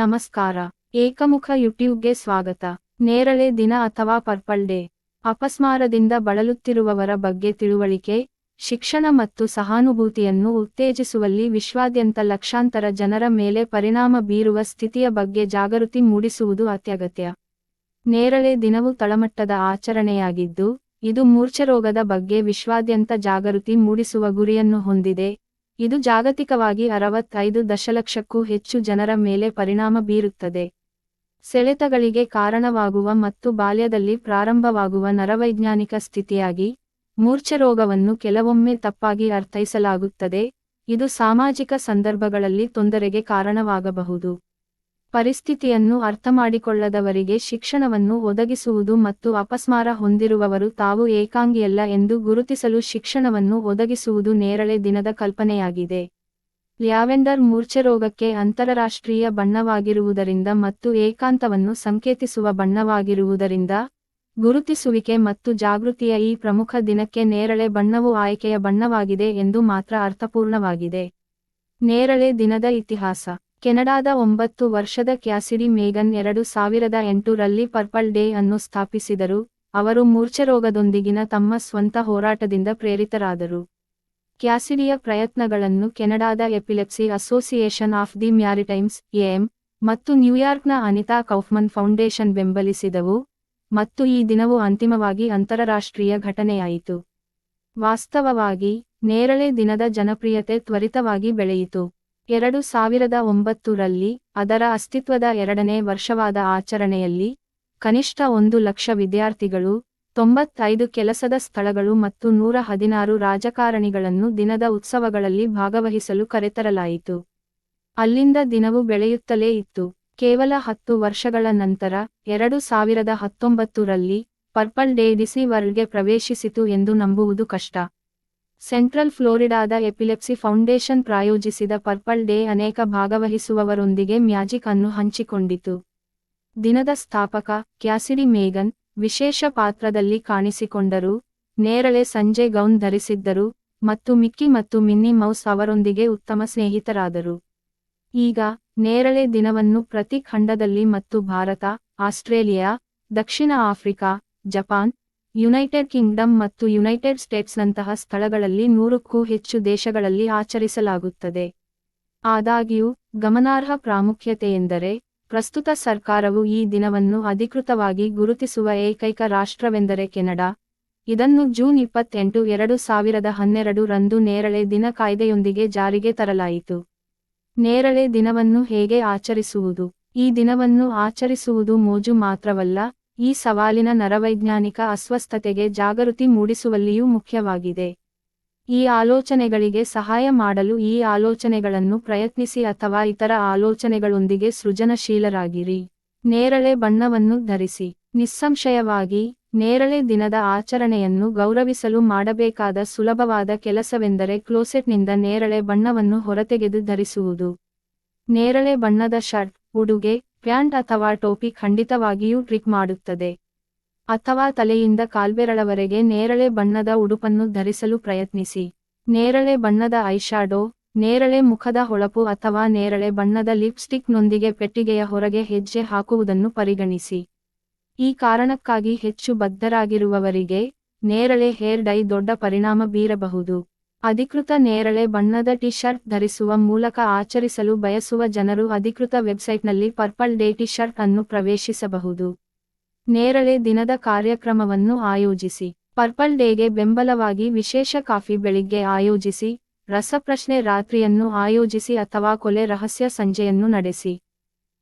ನಮಸ್ಕಾರ. ಏಕಮುಖ ಯೂಟ್ಯೂಬ್ಗೆ ಸ್ವಾಗತ. ನೇರಳೆ ದಿನ ಅಥವಾ ಪರ್ಪಲ್ ಡೇ. ಅಪಸ್ಮಾರದಿಂದ ಬಳಲುತ್ತಿರುವವರ ಬಗ್ಗೆ ತಿಳುವಳಿಕೆ, ಶಿಕ್ಷಣ ಮತ್ತು ಸಹಾನುಭೂತಿಯನ್ನು ಉತ್ತೇಜಿಸುವಲ್ಲಿ ವಿಶ್ವಾದ್ಯಂತ ಲಕ್ಷಾಂತರ ಜನರ ಮೇಲೆ ಪರಿಣಾಮ ಬೀರುವ ಸ್ಥಿತಿಯ ಬಗ್ಗೆ ಜಾಗೃತಿ ಮೂಡಿಸುವುದು ಅತ್ಯಗತ್ಯ. ನೇರಳೆ ದಿನವು ತಳಮಟ್ಟದ ಆಚರಣೆಯಾಗಿದ್ದು, ಇದು ಮೂರ್ಛೆರೋಗದ ಬಗ್ಗೆ ವಿಶ್ವಾದ್ಯಂತ ಜಾಗೃತಿ ಮೂಡಿಸುವ ಗುರಿಯನ್ನು ಹೊಂದಿದೆ. ಇದು ಜಾಗತಿಕವಾಗಿ ಅರವತ್ತೈದು ದಶಲಕ್ಷಕ್ಕೂ ಹೆಚ್ಚು ಜನರ ಮೇಲೆ ಪರಿಣಾಮ ಬೀರುತ್ತದೆ. ಸೆಳೆತಗಳಿಗೆ ಕಾರಣವಾಗುವ ಮತ್ತು ಬಾಲ್ಯದಲ್ಲಿ ಪ್ರಾರಂಭವಾಗುವ ನರವೈಜ್ಞಾನಿಕ ಸ್ಥಿತಿಯಾಗಿ ಮೂರ್ಛೆರೋಗವನ್ನು ಕೆಲವೊಮ್ಮೆ ತಪ್ಪಾಗಿ ಅರ್ಥೈಸಲಾಗುತ್ತದೆ. ಇದು ಸಾಮಾಜಿಕ ಸಂದರ್ಭಗಳಲ್ಲಿ ತೊಂದರೆಗೆ ಕಾರಣವಾಗಬಹುದು. ಪರಿಸ್ಥಿತಿಯನ್ನು ಅರ್ಥಮಾಡಿಕೊಳ್ಳದವರಿಗೆ ಶಿಕ್ಷಣವನ್ನು ಒದಗಿಸುವುದು ಮತ್ತು ಅಪಸ್ಮಾರ ಹೊಂದಿರುವವರು ತಾವು ಏಕಾಂಗಿಯಲ್ಲ ಎಂದು ಗುರುತಿಸಲು ಶಿಕ್ಷಣವನ್ನು ಒದಗಿಸುವುದು ನೇರಳೆ ದಿನದ ಕಲ್ಪನೆಯಾಗಿದೆ. ಲ್ಯಾವೆಂಡರ್ ಮೂರ್ಛೆರೋಗಕ್ಕೆ ಅಂತರರಾಷ್ಟ್ರೀಯ ಬಣ್ಣವಾಗಿರುವುದರಿಂದ ಮತ್ತು ಏಕಾಂತವನ್ನು ಸಂಕೇತಿಸುವ ಬಣ್ಣವಾಗಿರುವುದರಿಂದ ಗುರುತಿಸುವಿಕೆ ಮತ್ತು ಜಾಗೃತಿಯ ಈ ಪ್ರಮುಖ ದಿನಕ್ಕೆ ನೇರಳೆ ಬಣ್ಣವು ಆಯ್ಕೆಯ ಬಣ್ಣವಾಗಿದೆ ಎಂದು ಮಾತ್ರ ಅರ್ಥಪೂರ್ಣವಾಗಿದೆ. ನೇರಳೆ ದಿನದ ಇತಿಹಾಸ. ಕೆನಡಾದ ಒಂಬತ್ತು ವರ್ಷದ ಕ್ಯಾಸಿಡಿ ಮೇಗನ್ ಎರಡು ಸಾವಿರದ ಎಂಟರಲ್ಲಿ ಪರ್ಪಲ್ ಡೇ ಅನ್ನು ಸ್ಥಾಪಿಸಿದರು. ಅವರು ಮೂರ್ಛೆರೋಗದೊಂದಿಗಿನ ತಮ್ಮ ಸ್ವಂತ ಹೋರಾಟದಿಂದ ಪ್ರೇರಿತರಾದರು. ಕ್ಯಾಸಿಡಿಯ ಪ್ರಯತ್ನಗಳನ್ನು ಕೆನಡಾದ epilepsy association of the Maritimes AM ಮತ್ತು ನ್ಯೂಯಾರ್ಕ್ನ ಅನಿತಾ ಕೌಫ್ಮನ್ ಫೌಂಡೇಶನ್ ಬೆಂಬಲಿಸಿದವು ಮತ್ತು ಈ ದಿನವು ಅಂತಿಮವಾಗಿ ಅಂತರರಾಷ್ಟ್ರೀಯ ಘಟನೆಯಾಯಿತು. ವಾಸ್ತವವಾಗಿ, ನೇರಳೆ ದಿನದ ಜನಪ್ರಿಯತೆ ತ್ವರಿತವಾಗಿ ಬೆಳೆಯಿತು. ಎರಡು ಸಾವಿರದ ಒಂಬತ್ತರಲ್ಲಿ ಅದರ ಅಸ್ತಿತ್ವದ ಎರಡನೇ ವರ್ಷವಾದ ಆಚರಣೆಯಲ್ಲಿ ಕನಿಷ್ಠ ಒಂದು ಲಕ್ಷ ವಿದ್ಯಾರ್ಥಿಗಳು, ತೊಂಬತ್ತೈದು ಕೆಲಸದ ಸ್ಥಳಗಳು ಮತ್ತು ನೂರ ಹದಿನಾರು ರಾಜಕಾರಣಿಗಳನ್ನು ದಿನದ ಉತ್ಸವಗಳಲ್ಲಿ ಭಾಗವಹಿಸಲು ಕರೆತರಲಾಯಿತು. ಅಲ್ಲಿಂದ ದಿನವು ಬೆಳೆಯುತ್ತಲೇ ಇತ್ತು. ಕೇವಲ ಹತ್ತು ವರ್ಷಗಳ ನಂತರ ಎರಡು ಸಾವಿರದ ಹತ್ತೊಂಬತ್ತರಲ್ಲಿ ಪರ್ಪಲ್ ಡೇ ಡಿಸಿ ವರ್ಲ್ಡ್ಗೆ ಪ್ರವೇಶಿಸಿತು ಎಂದು ನಂಬುವುದು ಕಷ್ಟ. ಸೆಂಟ್ರಲ್ ಫ್ಲೋರಿಡಾದ ಎಪಿಲೆಪ್ಸಿ ಫೌಂಡೇಶನ್ ಪ್ರಾಯೋಜಿಸಿದ ಪರ್ಪಲ್ ಡೇ ಅನೇಕ ಭಾಗವಹಿಸುವವರೊಂದಿಗೆ ಮ್ಯಾಜಿಕ್ ಅನ್ನು ಹಂಚಿಕೊಂಡಿತು. ದಿನದ ಸ್ಥಾಪಕ, ಕ್ಯಾಸಿಡಿ ಮೇಗನ್, ವಿಶೇಷ ಪಾತ್ರದಲ್ಲಿ ಕಾಣಿಸಿಕೊಂಡರು, ನೇರಳೆ ಸಂಜೆ ಗೌನ್ ಧರಿಸಿದ್ದರು, ಮತ್ತು ಮಿಕ್ಕಿ ಮತ್ತು ಮಿನ್ನಿ ಮೌಸ್ ಅವರೊಂದಿಗೆ ಉತ್ತಮ ಸ್ನೇಹಿತರಾದರು. ಈಗ, ನೇರಳೆ ದಿನವನ್ನು ಪ್ರತಿ ಖಂಡದಲ್ಲಿ ಮತ್ತು ಭಾರತ, ಆಸ್ಟ್ರೇಲಿಯಾ, ದಕ್ಷಿಣ ಆಫ್ರಿಕಾ, ಜಪಾನ್ ಯುನೈಟೆಡ್ ಕಿಂಗ್ಡಮ್ ಮತ್ತು ಯುನೈಟೆಡ್ ಸ್ಟೇಟ್ಸ್ನಂತಹ ಸ್ಥಳಗಳಲ್ಲಿ ನೂರಕ್ಕೂ ಹೆಚ್ಚು ದೇಶಗಳಲ್ಲಿ ಆಚರಿಸಲಾಗುತ್ತದೆ. ಆದಾಗ್ಯೂ, ಗಮನಾರ್ಹ ಪ್ರಾಮುಖ್ಯತೆಯೆಂದರೆ, ಪ್ರಸ್ತುತ ಸರ್ಕಾರವು ಈ ದಿನವನ್ನು ಅಧಿಕೃತವಾಗಿ ಗುರುತಿಸುವ ಏಕೈಕ ರಾಷ್ಟ್ರವೆಂದರೆ ಕೆನಡಾ. ಇದನ್ನು ಜೂನ್ ಇಪ್ಪತ್ತೆಂಟು ಎರಡು ಸಾವಿರದ ಹನ್ನೆರಡು ರಂದು ನೇರಳೆ ದಿನ ಕಾಯ್ದೆಯೊಂದಿಗೆ ಜಾರಿಗೆ ತರಲಾಯಿತು. ನೇರಳೆ ದಿನವನ್ನು ಹೇಗೆ ಆಚರಿಸುವುದು? ಈ ದಿನವನ್ನು ಆಚರಿಸುವುದು ಮೋಜು ಮಾತ್ರವಲ್ಲ ಈ ಸವಾಲಿನ ನರವೈಜ್ಞಾನಿಕ ಅಸ್ವಸ್ಥತೆಗೆ ಜಾಗೃತಿ ಮೂಡಿಸುವಲ್ಲಿಯೂ ಮುಖ್ಯವಾಗಿದೆ. ಈ ಆಲೋಚನೆಗಳಿಗೆ ಸಹಾಯ ಮಾಡಲು ಈ ಆಲೋಚನೆಗಳನ್ನು ಪ್ರಯತ್ನಿಸಿ ಅಥವಾ ಇತರ ಆಲೋಚನೆಗಳೊಂದಿಗೆ ಸೃಜನಶೀಲರಾಗಿರಿ. ನೇರಳೆ ಬಣ್ಣವನ್ನು ಧರಿಸಿ. ನಿಸ್ಸಂಶಯವಾಗಿ, ನೇರಳೆ ದಿನದ ಆಚರಣೆಯನ್ನು ಗೌರವಿಸಲು ಮಾಡಬೇಕಾದ ಸುಲಭವಾದ ಕೆಲಸವೆಂದರೆ ಕ್ಲೋಸೆಟ್ನಿಂದ ನೇರಳೆ ಬಣ್ಣವನ್ನು ಹೊರತೆಗೆದು ಧರಿಸುವುದು. ನೇರಳೆ ಬಣ್ಣದ ಶರ್ಟ್, ಉಡುಗೆ ಪ್ಯಾಂಟ್ ಅಥವಾ ಟೋಪಿ ಖಂಡಿತವಾಗಿಯೂ ಟ್ರಿಕ್ ಮಾಡುತ್ತದೆ. ಅಥವಾ ತಲೆಯಿಂದ ಕಾಲ್ಬೆರಳವರೆಗೆ ನೇರಳೆ ಬಣ್ಣದ ಉಡುಪನ್ನು ಧರಿಸಲು ಪ್ರಯತ್ನಿಸಿ. ನೇರಳೆ ಬಣ್ಣದ ಐಶಾಡೋ, ನೇರಳೆ ಮುಖದ ಹೊಳಪು ಅಥವಾ ನೇರಳೆ ಬಣ್ಣದ ಲಿಪ್ಸ್ಟಿಕ್ನೊಂದಿಗೆ ಪೆಟ್ಟಿಗೆಯ ಹೊರಗೆ ಹೆಜ್ಜೆ ಹಾಕುವುದನ್ನು ಪರಿಗಣಿಸಿ. ಈ ಕಾರಣಕ್ಕಾಗಿ ಹೆಚ್ಚು ಬದ್ಧರಾಗಿರುವವರಿಗೆ ನೇರಳೆ ಹೇರ್ ಡೈ ದೊಡ್ಡ ಪರಿಣಾಮ ಬೀರಬಹುದು. ಅಧಿಕೃತ ನೇರಳೆ ಬಣ್ಣದ ಟಿ ಶರ್ಟ್ ಧರಿಸುವ ಮೂಲಕ ಆಚರಿಸಲು ಬಯಸುವ ಜನರು ಅಧಿಕೃತ ವೆಬ್ಸೈಟ್ನಲ್ಲಿ ಪರ್ಪಲ್ ಡೇ ಟಿ ಶರ್ಟ್ ಅನ್ನು ಪ್ರವೇಶಿಸಬಹುದು. ನೇರಳೆ ದಿನದ ಕಾರ್ಯಕ್ರಮವನ್ನು ಆಯೋಜಿಸಿ. ಪರ್ಪಲ್ ಡೇಗೆ ಬೆಂಬಲವಾಗಿ ವಿಶೇಷ ಕಾಫಿ ಬೆಳಿಗ್ಗೆ ಆಯೋಜಿಸಿ. ರಸಪ್ರಶ್ನೆ ರಾತ್ರಿಯನ್ನು ಆಯೋಜಿಸಿ ಅಥವಾ ಕೊಲೆ ರಹಸ್ಯ ಸಂಜೆಯನ್ನು ನಡೆಸಿ.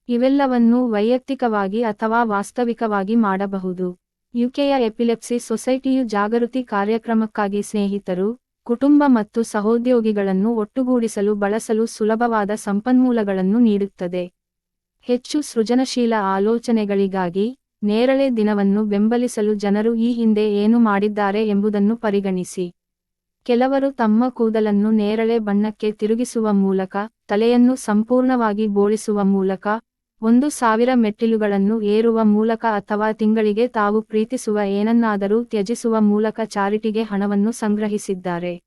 ಇವೆಲ್ಲವನ್ನೂ ವೈಯಕ್ತಿಕವಾಗಿ ಅಥವಾ ವಾಸ್ತವಿಕವಾಗಿ ಮಾಡಬಹುದು. ಯುಕೆಯ ಎಪಿಲೆಪ್ಸಿ ಸೊಸೈಟಿಯು ಜಾಗೃತಿ ಕಾರ್ಯಕ್ರಮಕ್ಕಾಗಿ ಸ್ನೇಹಿತರು ಕುಟುಂಬ ಮತ್ತು ಸಹೋದ್ಯೋಗಿಗಳನ್ನು ಒಟ್ಟುಗೂಡಿಸಲು ಬಳಸಲು ಸುಲಭವಾದ ಸಂಪನ್ಮೂಲಗಳನ್ನು ನೀಡುತ್ತದೆ. ಹೆಚ್ಚು ಸೃಜನಶೀಲ ಆಲೋಚನೆಗಳಿಗಾಗಿ ನೇರಳೆ ದಿನವನ್ನು ಬೆಂಬಲಿಸಲು ಜನರು ಈ ಹಿಂದೆ ಏನು ಮಾಡಿದ್ದಾರೆ ಎಂಬುದನ್ನು ಪರಿಗಣಿಸಿ. ಕೆಲವರು ತಮ್ಮ ಕೂದಲನ್ನು ನೇರಳೆ ಬಣ್ಣಕ್ಕೆ ತಿರುಗಿಸುವ ಮೂಲಕ, ತಲೆಯನ್ನು ಸಂಪೂರ್ಣವಾಗಿ ಬೋಳಿಸುವ ಮೂಲಕ ಒಂದು ಸಾವಿರ ಮೆಟ್ಟಿಲುಗಳನ್ನು ಏರುವ ಮೂಲಕ ಅಥವಾ ತಿಂಗಳಿಗೆ ತಾವು ಪ್ರೀತಿಸುವ ಏನನ್ನಾದರೂ ತ್ಯಜಿಸುವ ಮೂಲಕ ಚಾರಿಟಿಗೆ ಹಣವನ್ನು ಸಂಗ್ರಹಿಸಿದ್ದಾರೆ.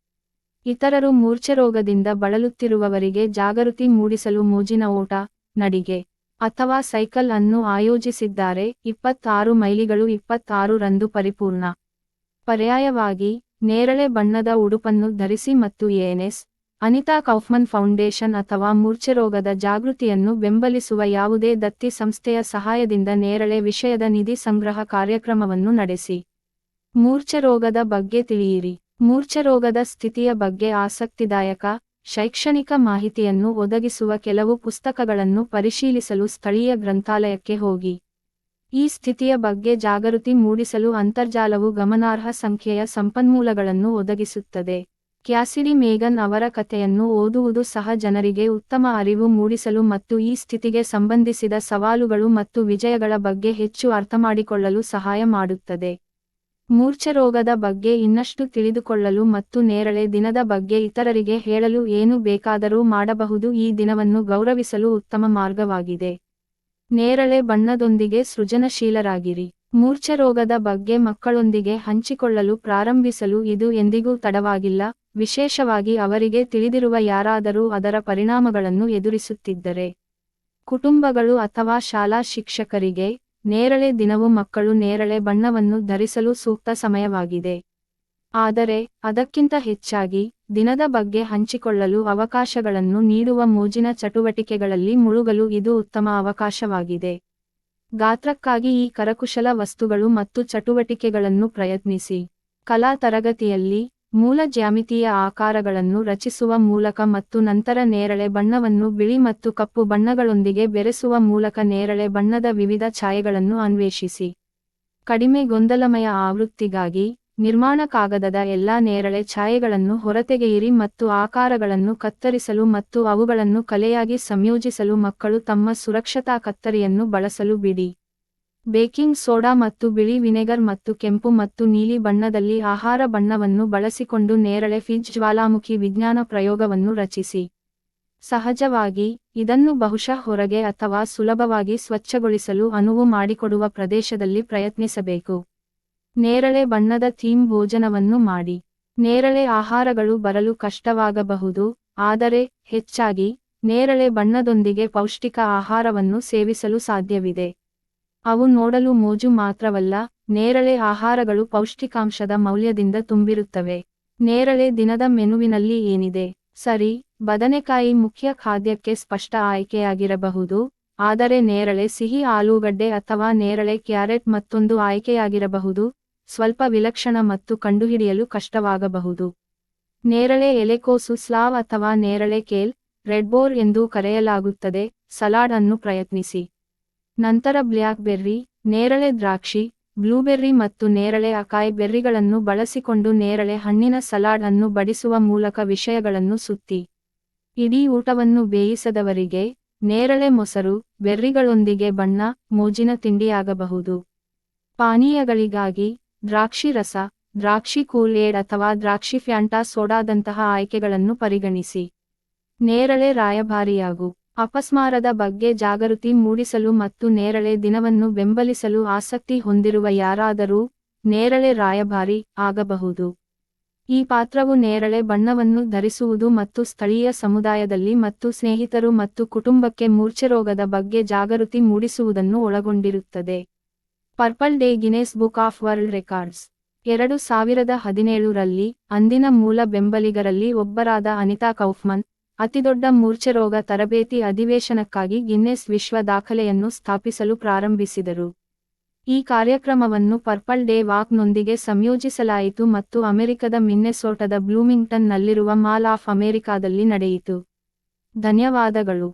ಇತರರು ಮೂರ್ಛೆರೋಗದಿಂದ ಬಳಲುತ್ತಿರುವವರಿಗೆ ಜಾಗೃತಿ ಮೂಡಿಸಲು ಮೋಜಿನ ಓಟ, ನಡಿಗೆ, ಅಥವಾ ಸೈಕಲ್ ಅನ್ನು ಆಯೋಜಿಸಿದ್ದಾರೆ. ಇಪ್ಪತ್ತಾರು ಮೈಲಿಗಳು ಇಪ್ಪತ್ತಾರು ರಂದು ಪರಿಪೂರ್ಣ. ಪರ್ಯಾಯವಾಗಿ, ನೇರಳೆ ಬಣ್ಣದ ಉಡುಪನ್ನು ಧರಿಸಿ ಮತ್ತು ಎಎನ್ಎಸ್ ಅನಿತಾ ಕೌಫ್ಮನ್ ಫೌಂಡೇಶನ್ ಅಥವಾ ಮೂರ್ಛೆರೋಗದ ಜಾಗೃತಿಯನ್ನು ಬೆಂಬಲಿಸುವ ಯಾವುದೇ ದತ್ತಿ ಸಂಸ್ಥೆಯ ಸಹಾಯದಿಂದ ನೇರಳೆ ವಿಷಯದ ನಿಧಿ ಸಂಗ್ರಹ ಕಾರ್ಯಕ್ರಮವನ್ನು ನಡೆಸಿ. ಮೂರ್ಛೆರೋಗದ ಬಗ್ಗೆ ತಿಳಿಯಿರಿ. ಮೂರ್ಛೆರೋಗದ ಸ್ಥಿತಿಯ ಬಗ್ಗೆ ಆಸಕ್ತಿದಾಯಕ, ಶೈಕ್ಷಣಿಕ ಮಾಹಿತಿಯನ್ನು ಒದಗಿಸುವ ಕೆಲವು ಪುಸ್ತಕಗಳನ್ನು ಪರಿಶೀಲಿಸಲು ಸ್ಥಳೀಯ ಗ್ರಂಥಾಲಯಕ್ಕೆ ಹೋಗಿ. ಈ ಸ್ಥಿತಿಯ ಬಗ್ಗೆ ಜಾಗೃತಿ ಮೂಡಿಸಲು ಅಂತರ್ಜಾಲವು ಗಮನಾರ್ಹ ಸಂಖ್ಯೆಯ ಸಂಪನ್ಮೂಲಗಳನ್ನು ಒದಗಿಸುತ್ತದೆ. ಕ್ಯಾಸಿಡಿ ಮೇಗನ್ ಅವರ ಕಥೆಯನ್ನು ಓದುವುದು ಸಹ ಜನರಿಗೆ ಉತ್ತಮ ಅರಿವು ಮೂಡಿಸಲು ಮತ್ತು ಈ ಸ್ಥಿತಿಗೆ ಸಂಬಂಧಿಸಿದ ಸವಾಲುಗಳು ಮತ್ತು ವಿಜಯಗಳ ಬಗ್ಗೆ ಹೆಚ್ಚು ಅರ್ಥಮಾಡಿಕೊಳ್ಳಲು ಸಹಾಯ ಮಾಡುತ್ತದೆ. ಮೂರ್ಛೆರೋಗದ ಬಗ್ಗೆ ಇನ್ನಷ್ಟು ತಿಳಿದುಕೊಳ್ಳಲು ಮತ್ತು ನೇರಳೆ ದಿನದ ಬಗ್ಗೆ ಇತರರಿಗೆ ಹೇಳಲು ಏನು ಬೇಕಾದರೂ ಮಾಡಬಹುದು ಈ ದಿನವನ್ನು ಗೌರವಿಸಲು ಉತ್ತಮ ಮಾರ್ಗವಾಗಿದೆ. ನೇರಳೆ ಬಣ್ಣದೊಂದಿಗೆ ಸೃಜನಶೀಲರಾಗಿರಿ. ಮೂರ್ಛೆರೋಗದ ಬಗ್ಗೆ ಮಕ್ಕಳೊಂದಿಗೆ ಹಂಚಿಕೊಳ್ಳಲು ಪ್ರಾರಂಭಿಸಲು ಇದು ಎಂದಿಗೂ ತಡವಾಗಿಲ್ಲ, ವಿಶೇಷವಾಗಿ ಅವರಿಗೆ ತಿಳಿದಿರುವ ಯಾರಾದರೂ ಅದರ ಪರಿಣಾಮಗಳನ್ನು ಎದುರಿಸುತ್ತಿದ್ದರೆ. ಕುಟುಂಬಗಳು ಅಥವಾ ಶಾಲಾ ಶಿಕ್ಷಕರಿಗೆ ನೇರಳೆ ದಿನವು ಮಕ್ಕಳು ನೇರಳೆ ಬಣ್ಣವನ್ನು ಧರಿಸಲು ಸೂಕ್ತ ಸಮಯವಾಗಿದೆ. ಆದರೆ, ಅದಕ್ಕಿಂತ ಹೆಚ್ಚಾಗಿ ದಿನದ ಬಗ್ಗೆ ಹಂಚಿಕೊಳ್ಳಲು ಅವಕಾಶಗಳನ್ನು ನೀಡುವ ಮೋಜಿನ ಚಟುವಟಿಕೆಗಳಲ್ಲಿ ಮುಳುಗಲು ಇದು ಉತ್ತಮ ಅವಕಾಶವಾಗಿದೆ. ಗಾತ್ರಕ್ಕಾಗಿ ಈ ಕರಕುಶಲ ವಸ್ತುಗಳು ಮತ್ತು ಚಟುವಟಿಕೆಗಳನ್ನು ಪ್ರಯತ್ನಿಸಿ. ಕಲಾ ತರಗತಿಯಲ್ಲಿ ಮೂಲ ಜ್ಯಾಮಿತೀಯ ಆಕಾರಗಳನ್ನು ರಚಿಸುವ ಮೂಲಕ ಮತ್ತು ನಂತರ ನೇರಳೆ ಬಣ್ಣವನ್ನು ಬಿಳಿ ಮತ್ತು ಕಪ್ಪು ಬಣ್ಣಗಳೊಂದಿಗೆ ಬೆರೆಸುವ ಮೂಲಕ ನೇರಳೆ ಬಣ್ಣದ ವಿವಿಧ ಛಾಯೆಗಳನ್ನು ಅನ್ವೇಷಿಸಿ. ಕಡಿಮೆ ಗೊಂದಲಮಯ ಆವೃತ್ತಿಗಾಗಿ ನಿರ್ಮಾಣ ಕಾಗದದ ಎಲ್ಲಾ ನೇರಳೆ ಛಾಯೆಗಳನ್ನು ಹೊರತೆಗೆಯಿರಿ ಮತ್ತು ಆಕಾರಗಳನ್ನು ಕತ್ತರಿಸಲು ಮತ್ತು ಅವುಗಳನ್ನು ಕಲೆಯಾಗಿ ಸಂಯೋಜಿಸಲು ಮಕ್ಕಳು ತಮ್ಮ ಸುರಕ್ಷತಾ ಕತ್ತರಿಯನ್ನು ಬಳಸಲು ಬಿಡಿ. ಬೇಕಿಂಗ್ ಸೋಡಾ ಮತ್ತು ಬಿಳಿ ವಿನೆಗರ್ ಮತ್ತು ಕೆಂಪು ಮತ್ತು ನೀಲಿ ಬಣ್ಣದಲ್ಲಿ ಆಹಾರ ಬಣ್ಣವನ್ನು ಬಳಸಿಕೊಂಡು ನೇರಳೆ ಫಿಜ್ ಜ್ವಾಲಾಮುಖಿ ವಿಜ್ಞಾನ ಪ್ರಯೋಗವನ್ನು ರಚಿಸಿ. ಸಹಜವಾಗಿ, ಇದನ್ನು ಬಹುಶಃ ಹೊರಗೆ ಅಥವಾ ಸುಲಭವಾಗಿ ಸ್ವಚ್ಛಗೊಳಿಸಲು ಅನುವು ಮಾಡಿಕೊಡುವ ಪ್ರದೇಶದಲ್ಲಿ ಪ್ರಯತ್ನಿಸಬೇಕು. ನೇರಳೆ ಬಣ್ಣದ ಥೀಮ್ ಭೋಜನವನ್ನು ಮಾಡಿ. ನೇರಳೆ ಆಹಾರಗಳು ಬರಲು ಕಷ್ಟವಾಗಬಹುದು, ಆದರೆ ಹೆಚ್ಚಾಗಿ ನೇರಳೆ ಬಣ್ಣದೊಂದಿಗೆ ಪೌಷ್ಟಿಕ ಆಹಾರವನ್ನು ಸೇವಿಸಲು ಸಾಧ್ಯವಿದೆ. ಅವು ನೋಡಲು ಮೋಜು ಮಾತ್ರವಲ್ಲ, ನೇರಳೆ ಆಹಾರಗಳು ಪೌಷ್ಟಿಕಾಂಶದ ಮೌಲ್ಯದಿಂದ ತುಂಬಿರುತ್ತವೆ. ನೇರಳೆ ದಿನದ ಮೆನುವಿನಲ್ಲಿ ಏನಿದೆ? ಸರಿ, ಬದನೆಕಾಯಿ ಮುಖ್ಯ ಖಾದ್ಯಕ್ಕೆ ಸ್ಪಷ್ಟ ಆಯ್ಕೆಯಾಗಿರಬಹುದು, ಆದರೆ ನೇರಳೆ ಸಿಹಿ ಆಲೂಗಡ್ಡೆ ಅಥವಾ ನೇರಳೆ ಕ್ಯಾರೆಟ್ ಮತ್ತೊಂದು ಆಯ್ಕೆಯಾಗಿರಬಹುದು ಸ್ವಲ್ಪ ವಿಲಕ್ಷಣ ಮತ್ತು ಕಂಡುಹಿಡಿಯಲು ಕಷ್ಟವಾಗಬಹುದು. ನೇರಳೆ ಎಲೆಕೋಸು ಸ್ಲಾವ್ ಅಥವಾ ನೇರಳೆ ಕೇಲ್ ರೆಡ್ಬೋರ್ ಎಂದು ಕರೆಯಲಾಗುತ್ತದೆ, ಸಲಾಡ್ ಅನ್ನು ಪ್ರಯತ್ನಿಸಿ. ನಂತರ ಬ್ಲ್ಯಾಕ್ ಬೆರ್ರಿ, ನೇರಳೆ ದ್ರಾಕ್ಷಿ, ಬ್ಲೂಬೆರ್ರಿ ಮತ್ತು ನೇರಳೆ ಅಕಾಯ್ ಬೆರ್ರಿಗಳನ್ನು ಬಳಸಿಕೊಂಡು ನೇರಳೆ ಹಣ್ಣಿನ ಸಲಾಡ್ ಅನ್ನು ಬಡಿಸುವ ಮೂಲಕ ವಿಷಯಗಳನ್ನು ಸುತ್ತಿ. ಇಡೀ ಊಟವನ್ನು ಬೇಯಿಸದವರಿಗೆ ನೇರಳೆ ಮೊಸರು, ಬೆರ್ರಿಗಳೊಂದಿಗೆ ಬಣ್ಣ, ಮೋಜಿನ ತಿಂಡಿಯಾಗಬಹುದು. ಪಾನೀಯಗಳಿಗಾಗಿ ದ್ರಾಕ್ಷಿ ರಸ, ದ್ರಾಕ್ಷಿ ಕೂಲ್ ಏಡ್ ಅಥವಾ ದ್ರಾಕ್ಷಿ ಫ್ಯಾಂಟಾ ಸೋಡಾದಂತಹ ಆಯ್ಕೆಗಳನ್ನು ಪರಿಗಣಿಸಿ. ನೇರಳೆ ರಾಯಭಾರಿಯಾಗು. ಅಪಸ್ಮಾರದ ಬಗ್ಗೆ ಜಾಗೃತಿ ಮೂಡಿಸಲು ಮತ್ತು ನೇರಳೆ ದಿನವನ್ನು ಬೆಂಬಲಿಸಲು ಆಸಕ್ತಿ ಹೊಂದಿರುವ ಯಾರಾದರೂ ನೇರಳೆ ರಾಯಭಾರಿ ಆಗಬಹುದು. ಈ ಪಾತ್ರವು ನೇರಳೆ ಬಣ್ಣವನ್ನು ಧರಿಸುವುದು ಮತ್ತು ಸ್ಥಳೀಯ ಸಮುದಾಯದಲ್ಲಿ ಮತ್ತು ಸ್ನೇಹಿತರು ಮತ್ತು ಕುಟುಂಬಕ್ಕೆ ಮೂರ್ಛೆರೋಗದ ಬಗ್ಗೆ ಜಾಗೃತಿ ಮೂಡಿಸುವುದನ್ನು ಒಳಗೊಂಡಿರುತ್ತದೆ. Purple day Guinness book of world records. ಎರಡು ಸಾವಿರದ ಹದಿನೇಳರಲ್ಲಿ, ಅಂದಿನ ಮೂಲ ಬೆಂಬಲಿಗರಲ್ಲಿ ಒಬ್ಬರಾದ ಅನಿತಾ ಕೌಫ್ಮನ್, ಅತಿದೊಡ್ಡ ಮೂರ್ಛೆರೋಗ ತರಬೇತಿ ಅಧಿವೇಶನಕ್ಕಾಗಿ ಗಿನ್ನೆಸ್ ವಿಶ್ವ ದಾಖಲೆಯನ್ನು ಸ್ಥಾಪಿಸಲು ಪ್ರಾರಂಭಿಸಿದರು. ಈ ಕಾರ್ಯಕ್ರಮವನ್ನು ಪರ್ಪಲ್ ಡೇ ವಾಕ್ನೊಂದಿಗೆ ಸಂಯೋಜಿಸಲಾಯಿತು ಮತ್ತು ಅಮೆರಿಕದ ಮಿನ್ನೆಸೋಟದ ಬ್ಲೂಮಿಂಗ್ಟನ್ ನಲ್ಲಿರುವ ಮಾಲ್ ಆಫ್ ಅಮೆರಿಕಾದಲ್ಲಿ ನಡೆಯಿತು. ಧನ್ಯವಾದಗಳು.